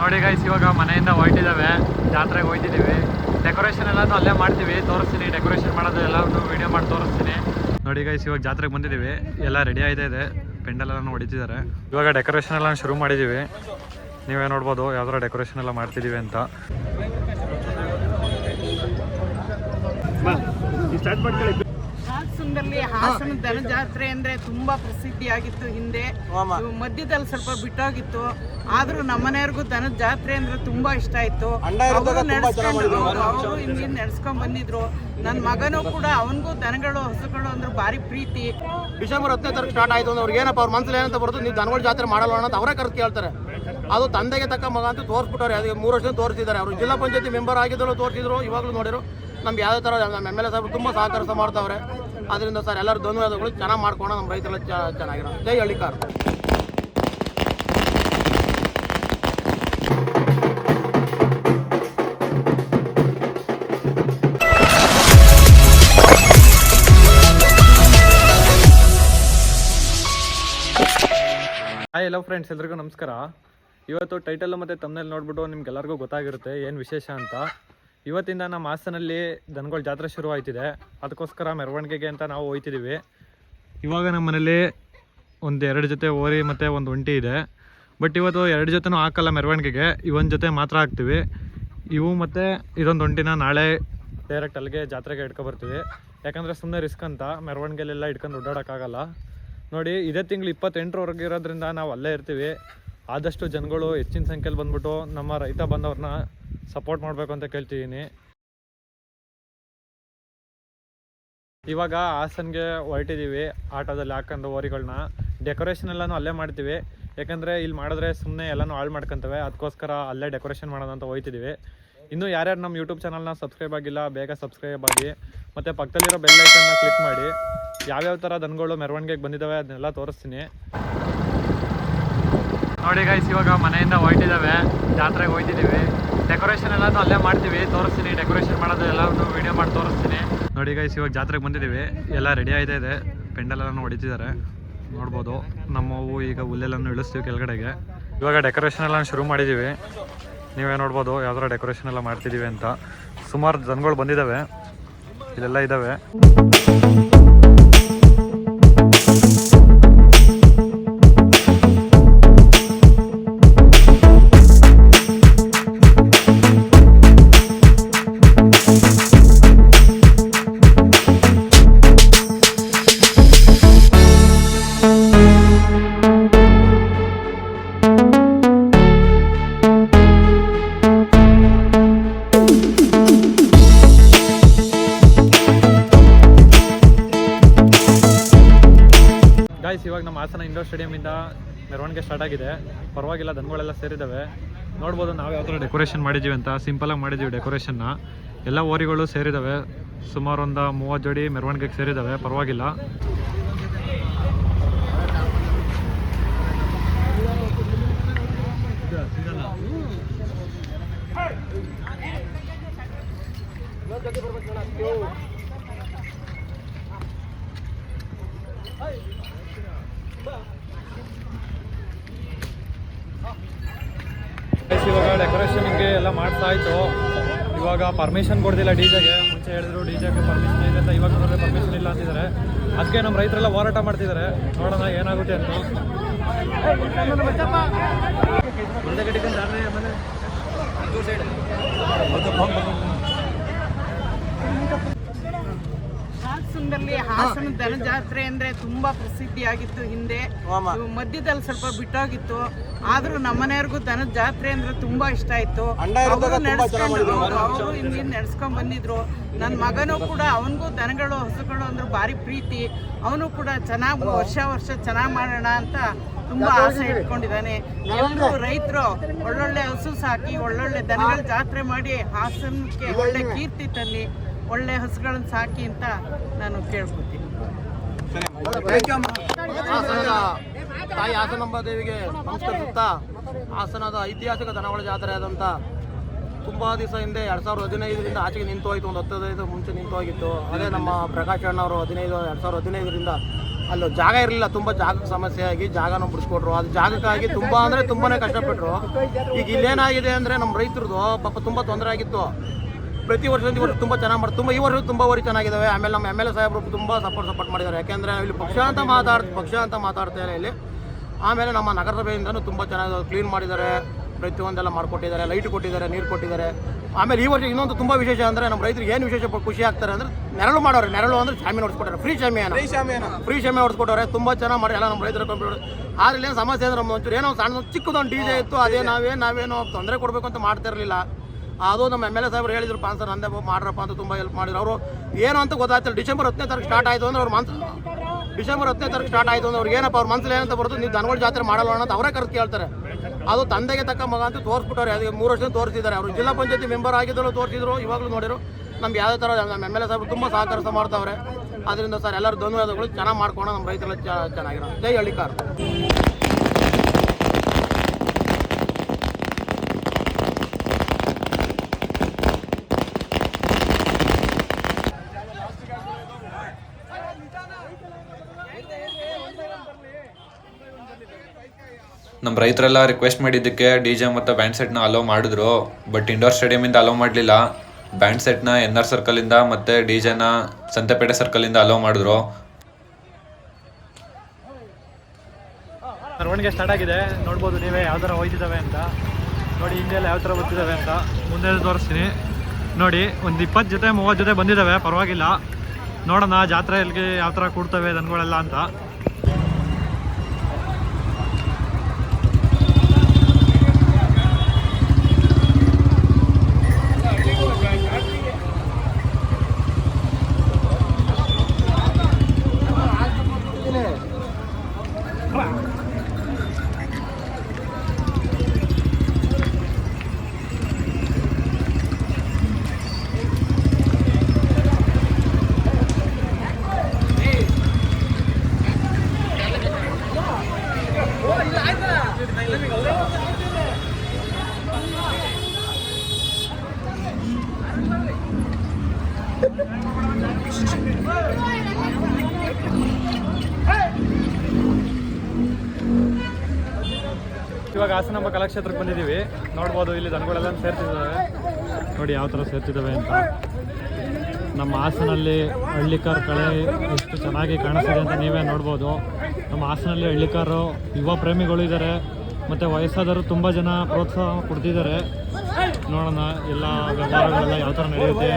ನೋಡಿ ಗೈಸ್ ಇವಾಗ ಮನೆಯಿಂದ ಹೊರಟಿದ್ದಾವೆ. ಜಾತ್ರೆಗೆ ಹೋಯ್ತಿದ್ದೀವಿ ಡೆಕೋರೇಷನ್ ಎಲ್ಲಾನು ಅಲ್ಲೇ ಮಾಡ್ತೀವಿ. ತೋರಿಸ್ತೀನಿ. ಡೆಕೋರೇಷನ್ ಮಾಡೋದು ಎಲ್ಲ ವಿಡಿಯೋ ಮಾಡಿ ತೋರಿಸ್ತೀನಿ. ನೋಡಿ ಗೈಸ್ ಇವಾಗ ಜಾತ್ರೆಗೆ ಬಂದಿದ್ದೀವಿ. ಎಲ್ಲ ರೆಡಿ ಆಯ್ತಾ ಇದೆ. ಪೆಂಡಲ್ ಎಲ್ಲ ಹೊಡಿತಿದ್ದಾರೆ. ಇವಾಗ ಡೆಕೋರೇಷನ್ ಎಲ್ಲ ಶುರು ಮಾಡಿದ್ದೀವಿ. ನೀವೇ ನೋಡ್ಬೋದು ಯಾವ್ದಾರ ಡೆಕೋರೇಷನ್ ಎಲ್ಲ ಮಾಡ್ತಿದ್ದೀವಿ ಅಂತ. ಹಾಸನದಲ್ಲಿ ಹಾಸನ ದನ ಜಾತ್ರೆ ಅಂದ್ರೆ ತುಂಬಾ ಪ್ರಸಿದ್ಧಿಯಾಗಿತ್ತು ಹಿಂದೆ. ಮಧ್ಯದಲ್ಲಿ ಸ್ವಲ್ಪ ಬಿಟ್ಟೋಗಿತ್ತು. ಆದ್ರೂ ನಮ್ಮನೆಯವ್ರಿಗೂ ದನದ ಜಾತ್ರೆ ಅಂದ್ರೆ ತುಂಬಾ ಇಷ್ಟ ಆಯ್ತು. ಅವರು ನಡೆಸ್ಕೊಂಡು ಅವರು ಹಿಂದಿನ ನಡ್ಸ್ಕೊಂಡ್ ಬಂದಿದ್ರು. ನನ್ನ ಮಗನೂ ಕೂಡ ಅವನಿಗೂ ದನಗಳು ಹಸುಗಳು ಅಂದ್ರೆ ಭಾರಿ ಪ್ರೀತಿ. ಡಿಸೆಂಬರ್ ಹತ್ತನೇ ತಾರೀಕು ಸ್ಟಾರ್ಟ್ ಆಯ್ತು ಅಂದ್ರೆ ಅವ್ರಿಗೆ ಏನಪ್ಪ ಅವ್ರ ಮನ್ಸಲ್ಲಿ ಏನಂತ ಬರುತ್ತೆ ನೀವು ದನಗಳ ಜಾತ್ರೆ ಮಾಡಲ್ಲ ಅಂತ ಅವರೇ ಕರೆದು ಕೇಳ್ತಾರೆ. ಅದು ತಂದೆಗೆ ತಕ್ಕ ಮಗ ಅಂತ ತೋರಿಸ್ಬಿಟ್ಟವ್ರೆ. ಅದಕ್ಕೆ ಮೂರು ವರ್ಷದಿಂದ ತೋರಿಸಿದ್ದಾರೆ. ಅವರು ಜಿಲ್ಲಾ ಪಂಚಾಯತಿ ಮೆಂಬರ್ ಆಗಿದ್ರು ತೋರಿಸಿದ್ರು. ಇವಾಗಲೂ ನೋಡಿರು ನಮ್ಗೆ ಯಾವುದೇ ಥರ ನಮ್ಮ ಎಂ ಎಲ್ ಎ ಸಾಹೇಬ್ ತುಂಬ ಸಹಕಾರ ಮಾಡ್ತಾವ್ರೆ. ಅದರಿಂದ ಸರ್ ಎಲ್ಲರೂ ಧನ್ಯವಾದಗಳು ಚೆನ್ನಾಗಿ ಮಾಡ್ಕೊಂಡು ನಮ್ಮ ರೈತರೆಲ್ಲ ಚೆನ್ನಾಗಿರೋ ಜೈ ಹಳ್ಳಿಕಾರ್. ಹಾಯ್ ಎಲ್ಲೋ ಫ್ರೆಂಡ್ಸ್ ಎಲ್ರಿಗೂ ನಮಸ್ಕಾರ. ಇವತ್ತು ಟೈಟಲ್ ಮತ್ತು ತಮ್ಮನೇಲಿ ನೋಡ್ಬಿಟ್ಟು ನಿಮ್ಗೆಲ್ಲರಿಗೂ ಗೊತ್ತಾಗಿರುತ್ತೆ ಏನು ವಿಶೇಷ ಅಂತ. ಇವತ್ತಿಂದ ನಮ್ಮ ಹಾಸನಲ್ಲಿ ದನಗಳ ಜಾತ್ರೆ ಶುರು ಆಯ್ತಿದೆ ಅದಕ್ಕೋಸ್ಕರ ಮೆರವಣಿಗೆಗೆ ಅಂತ ನಾವು ಹೋಯ್ತಿದ್ದೀವಿ ಇವಾಗ ನಮ್ಮ ಮನೇಲಿ ಒಂದು ಎರಡು ಜೊತೆ ಓರಿ ಮತ್ತು ಒಂದು ಒಂಟಿ ಇದೆ. ಬಟ್ ಇವತ್ತು ಎರಡು ಜೊತೆನೂ ಹಾಕಲ್ಲ ಮೆರವಣಿಗೆಗೆ. ಇವೊಂದು ಜೊತೆ ಮಾತ್ರ ಹಾಕ್ತೀವಿ. ಇವು ಮತ್ತು ಇದೊಂದು ಒಂಟಿನ ನಾಳೆ ಡೈರೆಕ್ಟ್ ಅಲ್ಲಿಗೆ ಜಾತ್ರೆಗೆ ಇಟ್ಕೊಬರ್ತೀವಿ ಯಾಕಂದರೆ ಸುಮ್ಮನೆ ರಿಸ್ಕ್ ಅಂತ. ಮೆರವಣಿಗೆಲೆಲ್ಲ ಇಟ್ಕೊಂಡು ಓಡಾಡೋಕ್ಕಾಗಲ್ಲ. ನೋಡಿ, ಇದೇ ತಿಂಗಳು ಇಪ್ಪತ್ತೆಂಟರವರೆಗೆ ಇರೋದ್ರಿಂದ ನಾವು ಅಲ್ಲೇ ಇರ್ತೀವಿ. ಆದಷ್ಟು ಜನಗಳು ಹೆಚ್ಚಿನ ಸಂಖ್ಯೆಯಲ್ಲಿ ಬಂದ್ಬಿಟ್ಟು ನಮ್ಮ ರೈತ ಬಂದವ್ರನ್ನ ಸಪೋರ್ಟ್ ಮಾಡಬೇಕು ಅಂತ ಕೇಳ್ತಿದ್ದೀನಿ. ಇವಾಗ ಹಾಸನ್ಗೆ ಹೊರಟಿದ್ದೀವಿ ಆಟೋದಲ್ಲಿ ಹಾಕೊಂಡು ಓರಿಗಳನ್ನ ಡೆಕೋರೇಷನ್ ಎಲ್ಲನೂ ಅಲ್ಲೇ ಮಾಡ್ತೀವಿ. ಯಾಕಂದರೆ ಇಲ್ಲಿ ಮಾಡಿದ್ರೆ ಸುಮ್ಮನೆ ಎಲ್ಲನೂ ಹಾಳು ಮಾಡ್ಕೊತವೆ. ಅದಕ್ಕೋಸ್ಕರ ಅಲ್ಲೇ ಡೆಕೋರೇಷನ್ ಮಾಡೋದು ಅಂತ ಹೋಯ್ತಿದ್ದೀವಿ ಇನ್ನು ಯಾರ್ಯಾರು ನಮ್ಮ ಯೂಟ್ಯೂಬ್ ಚಾನಲ್ನ ಸಬ್ಸ್ಕ್ರೈಬ್ ಆಗಿಲ್ಲ, ಬೇಗ ಸಬ್ಸ್ಕ್ರೈಬ್ ಆಗಿ. ಮತ್ತು ಪಕ್ಕದಲ್ಲಿರೋ ಬೆಲ್ ಐಕನ್ನ ಕ್ಲಿಕ್ ಮಾಡಿ. ಯಾವ್ಯಾವ ಥರ ದನಗಳು ಮೆರವಣಿಗೆಗೆ ಬಂದಿದ್ದಾವೆ ಅದನ್ನೆಲ್ಲ ತೋರಿಸ್ತೀನಿ. ನೋಡಿ ಗೈಸ್ ಇವಾಗ ಮನೆಯಿಂದ ಹೊಯ್ತಿದ್ದಾವೆ ಜಾತ್ರೆಗೆ ಹೋಯ್ತಿದ್ದೀವಿ ಡೆಕೋರೇಷನ್ ಎಲ್ಲಾನು ಅಲ್ಲೇ ಮಾಡ್ತೀವಿ, ತೋರಿಸ್ತೀನಿ ಡೆಕೋರೇಷನ್ ಮಾಡೋದು ಎಲ್ಲಾನು ವಿಡಿಯೋ ಮಾಡಿ ತೋರಿಸ್ತೀನಿ. ನೋಡಿ ಗೈಸ್ ಇವಾಗ ಜಾತ್ರೆಗೆ ಬಂದಿದ್ದೀವಿ ಎಲ್ಲ ರೆಡಿ ಆಯ್ತಾ ಇದೆ ಪೆಂಡಲ್ ಎಲ್ಲಾನು ಹೊಡಿತಿದ್ದಾರೆ ನೋಡ್ಬೋದು ನಮ್ಮವು ಈಗ ಹುಲ್ಲೆಲ್ಲನೂ ಇಳಿಸ್ತೀವಿ ಕೆಳಗಡೆಗೆ. ಇವಾಗ ಡೆಕೋರೇಷನ್ ಎಲ್ಲ ಶುರು ಮಾಡಿದ್ದೀವಿ ನೀವೇ ನೋಡ್ಬೋದು ಯಾವ್ದಾರ ಡೆಕೋರೇಷನ್ ಎಲ್ಲ ಮಾಡ್ತಿದ್ದೀವಿ ಅಂತ. ಸುಮಾರು ಜನಗಳು ಬಂದಿದ್ದಾವೆ ಇಲ್ಲೆಲ್ಲ ಇದ್ದಾವೆ ಗಾಯ್ಸ್ ಇವಾಗ ನಮ್ಮ ಹಾಸನ ಇಂಡೋರ್ ಸ್ಟೇಡಿಯಮಿಂದ ಮೆರವಣಿಗೆ ಸ್ಟಾರ್ಟ್ ಆಗಿದೆ. ಪರವಾಗಿಲ್ಲ, ದನಗಳೆಲ್ಲ ಸೇರಿದ್ದಾವೆ. ನೋಡ್ಬೋದು ನಾವು ಯಾವ ಥರ ಡೆಕೋರೇಷನ್ ಮಾಡಿದ್ದೀವಿ ಅಂತ. ಸಿಂಪಲಾಗಿ ಮಾಡಿದ್ದೀವಿ ಡೆಕೋರೇಷನ್ನ ಎಲ್ಲ ಓರಿಗಳು ಸೇರಿದ್ದಾವೆ. ಸುಮಾರು ಒಂದು ಮೂವತ್ತು ಜೋಡಿ ಮೆರವಣಿಗೆಗೆ ಸೇರಿದ್ದಾವೆ. ಪರವಾಗಿಲ್ಲ. ಇವಾಗ ಡೆಕೋರೇಷನ್ಗೆ ಎಲ್ಲ ಮಾಡ್ತಾ ಇತ್ತು. ಇವಾಗ ಪರ್ಮಿಷನ್ ಕೊಡ್ತಿಲ್ಲ ಡಿ ಜೆಗೆ ಮುಂಚೆ ಹೇಳಿದ್ರು ಡಿ ಜೆಗೆ ಪರ್ಮಿಷನ್ ಇದೆ ಅಂತ ಇವಾಗ ನೋಡಿದ್ರೆ ಪರ್ಮಿಷನ್ ಇಲ್ಲ ಅಂತಿದ್ದಾರೆ. ಅದಕ್ಕೆ ನಮ್ಮ ರೈತರೆಲ್ಲ ಹೋರಾಟ ಮಾಡ್ತಿದ್ದಾರೆ. ನೋಡೋಣ ಏನಾಗುತ್ತೆ ಅಂತ. ಹಾಸನದಲ್ಲಿ ಹಾಸನ ದನ ಜಾತ್ರೆ ಅಂದ್ರೆ ತುಂಬಾ ಪ್ರಸಿದ್ಧಿಯಾಗಿತ್ತು ಹಿಂದೆ. ಮಧ್ಯದಲ್ಲಿ ಸ್ವಲ್ಪ ಬಿಟ್ಟೋಗಿತ್ತು. ಆದ್ರೂ ನಮ್ಮನೆಯವ್ರಿಗೂ ದನದ ಜಾತ್ರೆ ಅಂದ್ರೆ ತುಂಬಾ ಇಷ್ಟ ಆಯ್ತು. ಅವರು ನಡೆಸ್ಕೊಂಡು ಅವರು ಹಿಂದಿನ ನಡ್ಸ್ಕೊಂಡ್ ಬಂದಿದ್ರು. ನನ್ನ ಮಗನೂ ಕೂಡ ಅವನಿಗೂ ದನಗಳು ಹಸುಗಳು ಅಂದ್ರೆ ಭಾರಿ ಪ್ರೀತಿ. ಅವನು ಕೂಡ ಚೆನ್ನಾಗಿ ವರ್ಷ ವರ್ಷ ಚೆನ್ನಾಗಿ ಮಾಡೋಣ ಅಂತ ತುಂಬಾ ಆಸೆ ಇಟ್ಕೊಂಡಿದ್ದಾನೆ. ಎಲ್ಲರೂ ರೈತರು ಒಳ್ಳೊಳ್ಳೆ ಹಸು ಸಾಕಿ ಒಳ್ಳೊಳ್ಳೆ ದನಗಳ ಜಾತ್ರೆ ಮಾಡಿ ಹಾಸನಕ್ಕೆ ಒಳ್ಳೆ ಕೀರ್ತಿ ತನ್ನಿ ಒಳ್ಳೆ ಹಸುಗಳನ್ನ ಸಾಕಿ ಅಂತ ನಾನು ಕೇಳ್ಕೊತೀನಿ. ಹಾಸನದ ತಾಯಿ ಹಾಸನಾಂಬ ದೇವಿಗೆ ನಮಸ್ಕರಿಸುತ್ತಾ ಹಾಸನದ ಐತಿಹಾಸಿಕ ದನಗಳ ಜಾತ್ರೆ ಆದಂಥ ತುಂಬ ದಿವಸ ಹಿಂದೆ ಎರಡು ಸಾವಿರದ ಹದಿನೈದರಿಂದ ಆಚೆಗೆ ನಿಂತು ಹೋಯ್ತು ಒಂದು ಹತ್ತು ಹದಿನೈದು ಮುಂಚೆ ನಿಂತು ಹೋಗಿತ್ತು. ಅದೇ ನಮ್ಮ ಪ್ರಕಾಶ್ ಅಣ್ಣ ಅವರು ಹದಿನೈದು ಎರಡು ಸಾವಿರದ ಹದಿನೈದರಿಂದ ಅಲ್ಲಿ ಜಾಗ ಇರಲಿಲ್ಲ ತುಂಬ ಜಾಗ ಸಮಸ್ಯೆ ಆಗಿ ಜಾಗನ ಬಿಡಿಸ್ಕೊಟ್ರು ಅದು ಜಾಗಕ್ಕಾಗಿ ತುಂಬ ಅಂದರೆ ತುಂಬಾ ಕಷ್ಟಪಟ್ಟರು ಈಗ ಇಲ್ಲೇನಾಗಿದೆ ಅಂದರೆ ನಮ್ಮ ರೈತರದು ಪಾಪ ತುಂಬ ತೊಂದರೆ ಆಗಿತ್ತು. ಪ್ರತಿ ವರ್ಷದಿಂದ ವರ್ಷ ತುಂಬ ಚೆನ್ನಾಗಿ ಮಾಡಿ ತುಂಬ ಈ ವರ್ಷ ತುಂಬ ವರಿ ಚೆನ್ನಾಗಿದ್ದಾವೆ ಆಮೇಲೆ ನಮ್ಮ ಎಂ ಎಲ್ ಎ ಸಾಹೇಬರು ತುಂಬ ಸಪೋರ್ಟ್ ಸಪೋರ್ಟ್ ಮಾಡಿದ್ದಾರೆ. ಯಾಕೆಂದರೆ ಇಲ್ಲಿ ಪಕ್ಷ ಅಂತ ಮಾತಾಡ್ತಾ ಪಕ್ಷ ಅಂತ ಮಾತಾಡ್ತಾರೆ ಇಲ್ಲಿ ಆಮೇಲೆ ನಮ್ಮ ನಗರಸಭೆಯಿಂದನೂ ತುಂಬ ಚೆನ್ನಾಗಿ ಕ್ಲೀನ್ ಮಾಡಿದ್ದಾರೆ. ಪ್ರತಿಯೊಂದೆಲ್ಲ ಮಾಡಿಕೊಟ್ಟಿದ್ದಾರೆ. ಲೈಟ್ ಕೊಟ್ಟಿದ್ದಾರೆ ನೀರು ಕೊಟ್ಟಿದ್ದಾರೆ. ಆಮೇಲೆ ಈ ವರ್ಷ ಇನ್ನೊಂದು ತುಂಬ ವಿಶೇಷ ಅಂದರೆ ನಮ್ಮ ರೈತರಿಗೆ ಏನು ವಿಶೇಷ ಖುಷಿ ಆಗ್ತಾರೆ ಅಂದರೆ ನೆರಳು ಮಾಡೋರು. ನೆರಳು ಅಂದರೆ ಶಾಮಿ ನೋಡಿಸ್ಕೊಟ್ಟಾರೆ ಫ್ರೀ ಶಾಮಿಯನ್ನು ಫ್ರೀ ಶಾಮಿ ಹೊಡೆಸ್ಕೊಟ್ಟವ್ರೆ. ತುಂಬ ಚೆನ್ನಾಗಿ ಮಾಡಿ. ಎಲ್ಲ ನಮ್ಮ ರೈತರ ಕಂಪ್ಯೂಟರ್ ಆದ್ರೆ ಏನು ಸಮಸ್ಯೆ ಅಂದರೆ ನಮ್ಮ ಒಂಚೂರು ಏನೋ ಸಣ್ಣ ಚಿಕ್ಕದೊಂದು ಡಿ ಜೆ ಇತ್ತು. ಅದೇ ನಾವೇ ನಾವೇನೋ ತೊಂದರೆ ಕೊಡಬೇಕು ಅಂತ ಮಾಡ್ತಾ ಇರಲಿಲ್ಲ. ಅದು ನಮ್ಮ ಎಂ ಎಲ್ ಎ ಸಾಹೇಬ್ರು ಹೇಳಿದ್ರು, ಪಾನ್ ಸರ್, ನಂದೇ ಮಾಡ್ರಪ್ಪ ಅಂತ ತುಂಬ ಹೆಲ್ಪ್ ಮಾಡಿದ್ರು. ಅವರು ಏನು ಅಂತ ಗೊತ್ತಾಗ್ತಿಲ್ಲ. ಡಿಸೆಂಬರ್ ಹತ್ತನೇ ತಾರೀಕು ಸ್ಟಾರ್ಟ್ ಆಯಿತು ಅಂದ್ರೆ ಅವ್ರ ಮನ್ಸು ಡಿಸೆಂಬರ್ ಹತ್ತನೇ ತಾರೀಕು ಸ್ಟಾರ್ಟ್ ಆಯಿತು ಅಂದ್ರೆ ಅವ್ರಿಗೆ ಏನಪ್ಪ, ಅವ್ರ ಮನಸ್ಸಲ್ಲಿ ಏನಂತ ಬರುತ್ತೆ ನೀವು ದನಗಳ ಜಾತ್ರೆ ಮಾಡಲ್ಲ ಅಂತ ಅವರೇ ಕರೆದು ಕೇಳ್ತಾರೆ. ಅದು ತಂದೆಗೆ ತಕ್ಕ ಮಗ ಅಂತ ತೋರಿಸ್ಬಿಟ್ಟವ್ರೆ. ಅದಕ್ಕೆ ಮೂರು ವರ್ಷದಿಂದ ತೋರಿಸಿದ್ದಾರೆ. ಅವರು ಜಿಲ್ಲಾ ಪಂಚಾಯತಿ ಮೆಂಬರ್ ಆಗಿದ್ದರೂ ತೋರಿಸಿದ್ರು, ಇವಾಗಲೂ ನೋಡಿರು ನಮ್ಗೆ ಯಾವುದೇ ಥರ ನಮ್ಮ ಎಂ ಎಲ್ ಎ ಸಾಹೇಬ್ ತುಂಬ ಸಹಕಾರ ಮಾಡ್ತಾವ್ರೆ. ಅದರಿಂದ ಸರ್, ಎಲ್ಲರೂ ಧನ್ಯವಾದಗಳು. ಚೆನ್ನಾಗಿ ಮಾಡ್ಕೊಂಡು ನಮ್ಮ ರೈತರೆಲ್ಲ ಚೆನ್ನಾಗಿರೋ ಜೈ ಹಳ್ಳಿಕಾರ್. ನಮ್ಮ ರೈತರೆಲ್ಲ ರಿಕ್ವೆಸ್ಟ್ ಮಾಡಿದ್ದಕ್ಕೆ ಡಿ ಜೆ ಮತ್ತು ಬ್ಯಾಂಡ್ ಸೆಟ್ನ ಅಲೋ ಮಾಡಿದ್ರು ಬಟ್ ಇಂಡೋರ್ ಸ್ಟೇಡಿಯಮಿಂದ ಅಲೋ ಮಾಡಲಿಲ್ಲ. ಬ್ಯಾಂಡ್ ಸೆಟ್ನ ಎನ್ ಆರ್ ಸರ್ಕಲಿಂದ ಮತ್ತು ಡಿ ಜೆನ ಸಂತೆಪೇಟೆ ಸರ್ಕಲಿಂದ ಅಲೋ ಮಾಡಿದ್ರು. ಮೆರವಣಿಗೆ ಸ್ಟಾರ್ಟ್ ಆಗಿದೆ. ನೋಡ್ಬೋದು ನೀವೇ ಯಾವ ಥರ ಹೋಯ್ತಿದ್ದಾವೆ ಅಂತ. ನೋಡಿ, ಹಿಂದೆಲ್ಲ ಯಾವ ಥರ ಬರ್ತಿದ್ದಾವೆ ಅಂತ. ಮುಂದೆ ತೋರಿಸ್ತೀನಿ. ನೋಡಿ, ಒಂದು ಇಪ್ಪತ್ತು ಜೊತೆ, ಮೂವತ್ತು ಜೊತೆ ಬಂದಿದ್ದಾವೆ ಪರವಾಗಿಲ್ಲ. ನೋಡೋಣ, ಜಾತ್ರೆಯಲ್ಲಿ ಯಾವ ಥರ ಕೂಡ್ತವೆ ದನಗಳೆಲ್ಲ ಅಂತ. ಇವಾಗ ಹಾಸನಾಂಬ ಕಲಾಕ್ಷೇತ್ರಕ್ಕೆ ಬಂದಿದ್ದೀವಿ. ನೋಡ್ಬೋದು ಇಲ್ಲಿ ದನಗಳೆಲ್ಲ ಸೇರ್ತಿದ್ದಾವೆ. ನೋಡಿ ಯಾವ ಥರ ಸೇರ್ತಿದ್ದಾವೆ ಅಂತ. ನಮ್ಮ ಹಾಸನಲ್ಲಿ ಹಳ್ಳಿಕಾರ್ ಕಳೆ ಎಷ್ಟು ಚೆನ್ನಾಗಿ ಕಾಣಿಸ್ತಿದೆ ಅಂತ ನೀವೇ ನೋಡ್ಬೋದು. ನಮ್ಮ ಹಾಸನಲ್ಲಿ ಹಳ್ಳಿಕಾರು ಯುವ ಪ್ರೇಮಿಗಳು ಇದ್ದಾರೆ. ಮತ್ತು ವಯಸ್ಸಾದವರು ತುಂಬ ಜನ ಪ್ರೋತ್ಸಾಹ ಕೊಡ್ತಿದ್ದಾರೆ. ನೋಡೋಣ ಎಲ್ಲ ವ್ಯವಹಾರಗಳೆಲ್ಲ ಯಾವ ಥರ ನಡೆಯುತ್ತೆ.